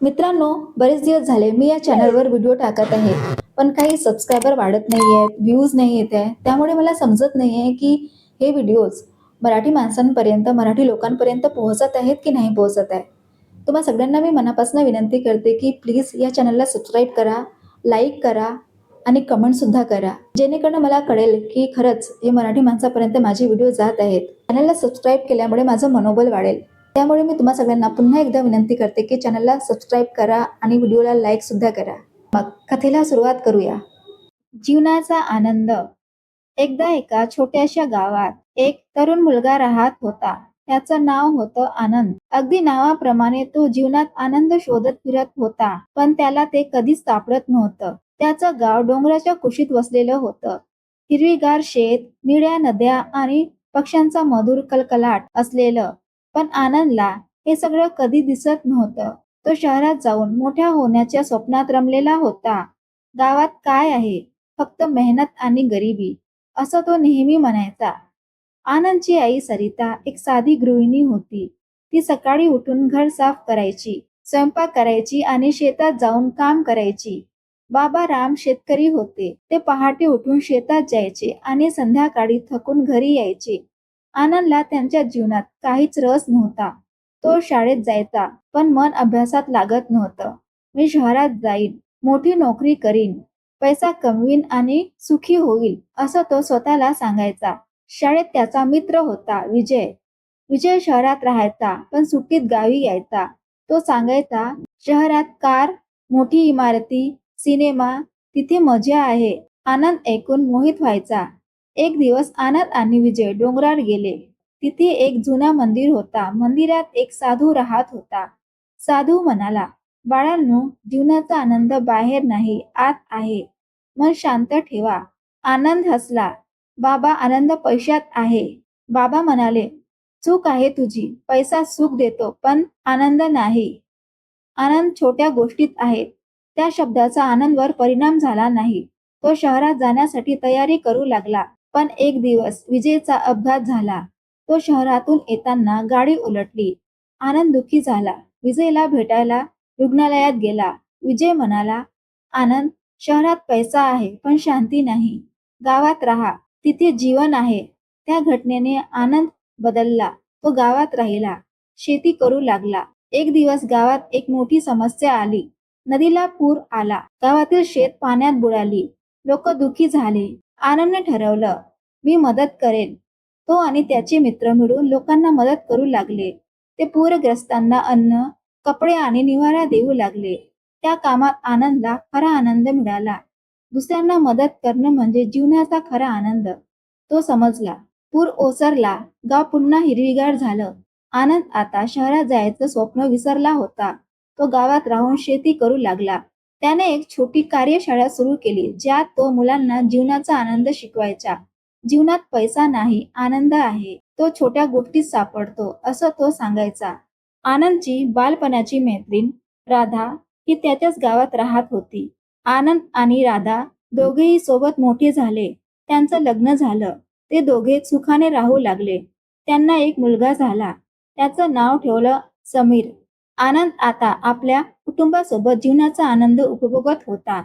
मित्रांनो बरेच दिवस झाले मी या चॅनलवर व्हिडिओ टाकत आहे पण काही सबस्क्रायबर वाढत नाही आहेत व्ह्यूज नाही येत आहे त्यामुळे मला समजत नाही आहे की हे व्हिडिओज मराठी माणसांपर्यंत मराठी लोकांपर्यंत पोहोचत आहेत की नाही पोहोचत आहे तुम्हा सगळ्यांना मी मनापासून विनंती करते की प्लीज या चॅनलला सबस्क्राईब करा लाईक करा आणि कमेंटसुद्धा करा. जेणेकरून मला कळेल की खरंच हे मराठी माणसापर्यंत माझे व्हिडिओ जात आहेत. चॅनलला सबस्क्राईब केल्यामुळे माझं मनोबल वाढेल. त्यामुळे मी तुम्हा सगळ्यांना पुन्हा एकदा विनंती करते की चॅनलला सबस्क्राईब करा आणि व्हिडिओला लाईक सुद्धा करा. मग कथेला सुरुवात करूया. जीवनाचा आनंद. एकदा एका छोट्याशा गावात एक तरुण मुलगा राहत होता. त्याचं नाव होतं आनंद. अगदी नावाप्रमाणे तो जीवनात आनंद शोधत फिरत होता पण त्याला ते कधीच सापडत नव्हतं. त्याचं गाव डोंगराच्या कुशीत वसलेलं होतं. हिरवीगार शेत निळ्या नद्या आणि पक्ष्यांचा मधुर कलकलाट असलेलं. पण आनंदला हे सगळं कधी दिसत नव्हतं. तो शहरात जाऊन मोठ्या होण्याच्या स्वप्नात रमलेला होता. गावात काय आहे? फक्त मेहनत आणि गरिबी असं तो नेहमी म्हणायचा. आनंदची आई सरिता एक साधी गृहिणी होती. ती सकाळी उठून घर साफ करायची स्वयंपाक करायची आणि शेतात जाऊन काम करायची. बाबा राम शेतकरी होते. ते पहाटे उठून शेतात जायचे आणि संध्याकाळी थकून घरी यायचे. आनंदला त्यांच्या जीवनात काहीच रस नव्हता. तो शाळेत जायचा पण मन अभ्यासात लागत नव्हतं. मी शहरात जाईन मोठी नोकरी करीन पैसा कमवीन आणि सुखी होईल असं तो स्वतःला सांगायचा. शाळेत त्याचा मित्र होता विजय. विजय शहरात राहायचा पण सुट्टीत गावी यायचा. तो सांगायचा शहरात कार मोठी इमारती सिनेमा तिथे मजा आहे. आनंद ऐकून मोहित व्हायचा. एक दिवस आनंद आणि विजय डोंगरावर गेले. तिथे एक जुना मंदिर होता. मंदिरात एक साधू राहत होता. साधू म्हणाला बाळांनो जीवनाचा आनंद बाहेर नाही आत आहे. मन शांत ठेवा. आनंद हसला. बाबा आनंद पैशात आहे. बाबा म्हणाले चूक आहे तुझी. पैसा सुख देतो पण आनंद नाही. आनंद छोट्या गोष्टीत आहेत त्या शब्दाचा आनंदवर परिणाम झाला नाही. तो शहरात जाण्यासाठी तयारी करू लागला. पण एक दिवस विजयचा अपघात झाला. तो शहरातून येताना गाडी उलटली. आनंद दुखी झाला. विजयला भेटायला रुग्णालयात गेला. विजय म्हणाला आनंद शहरात पैसा आहे पण शांती नाही. गावात राहा. तिथे जीवन आहे. त्या घटनेने आनंद बदलला. तो गावात राहिला. शेती करू लागला. एक दिवस गावात एक मोठी समस्या आली. नदीला पूर आला. गावातील शेत पाण्यात बुडाली. लोक दुखी झाले. आनंदने ठरवलं मी मदत करेन. तो आणि त्याचे मित्र मिळून लोकांना मदत करू लागले. ते पूरग्रस्तांना अन्न कपडे आणि निवारा देऊ लागले. त्या कामात आनंदला खरा आनंद मिळाला. दुसऱ्यांना मदत करणं म्हणजे जीवनाचा खरा आनंद. तो समजला. पूर ओसरला. गाव पुन्हा हिरवीगार झालं. आनंद आता शहरात जायचं स्वप्न विसरला होता. तो गावात राहून शेती करू लागला. त्याने एक छोटी कार्यशाळा सुरू केली ज्यात तो मुलांना जीवनाचा आनंद शिकवायचा. जीवनात पैसा नाही आनंद आहे. तो छोट्या गोष्टीत सापडतो असं तो सांगायचा. आनंदची बालपणाची मैत्रीण राधा ही त्याच्याच गावात राहत होती. आनंद आणि राधा दोघेही सोबत मोठे झाले. त्यांचं लग्न झालं. ते दोघे सुखाने राहू लागले. त्यांना एक मुलगा झाला. त्याचं नाव ठेवलं समीर. आनंद आता आपल्या कुटुंबासोबत जीवनाचा आनंद उपभोगत होता.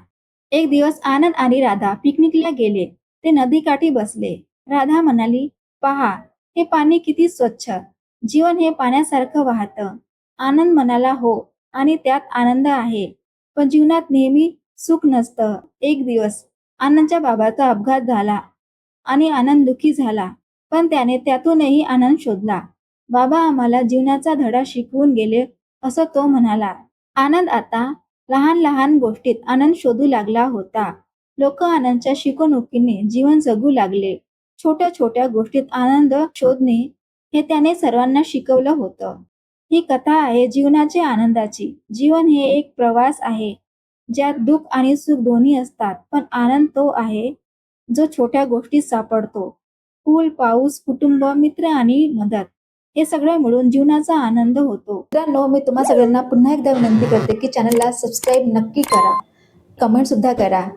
एक दिवस आनंद आणि राधा पिकनिकला गेले. ते नदीकाठी बसले. राधा म्हणाली पहा हे पाणी किती स्वच्छ. जीवन हे पाण्यासारखं वाहतं. आनंद म्हणाला हो आणि त्यात आनंद आहे. पण जीवनात नेहमी सुख नसतं. एक दिवस आनंदच्या बाबाचा अपघात झाला आणि आनंद दुखी झाला. पण त्याने त्यातूनही आनंद शोधला. बाबा आम्हाला जीवनाचा धडा शिकवून गेले असं तो म्हणाला. आनंद आता लहान लहान गोष्टीत आनंद शोधू लागला होता. लोक आनंदच्या शिकवणुकीने जीवन जगू लागले. छोट्या छोट्या गोष्टीत आनंद शोधणे हे त्याने सर्वांना शिकवलं होतं. ही कथा आहे जीवनाचे आनंदाची. जीवन हे एक प्रवास आहे. ज्यात दुःख आणि सुख दोन्ही असतात पण आनंद तो आहे जो छोट्या गोष्टीत सापडतो. फूल पाऊस कुटुंब मित्र आणि मदत. हे सगळं मिळून जीवनाचा आनंद होतो. मित्रांनो मी तुम्हा सगळ्यांना पुन्हा एकदा विनंती करते की चॅनलला सबस्क्राईब नक्की करा. कमेंट सुद्धा करा.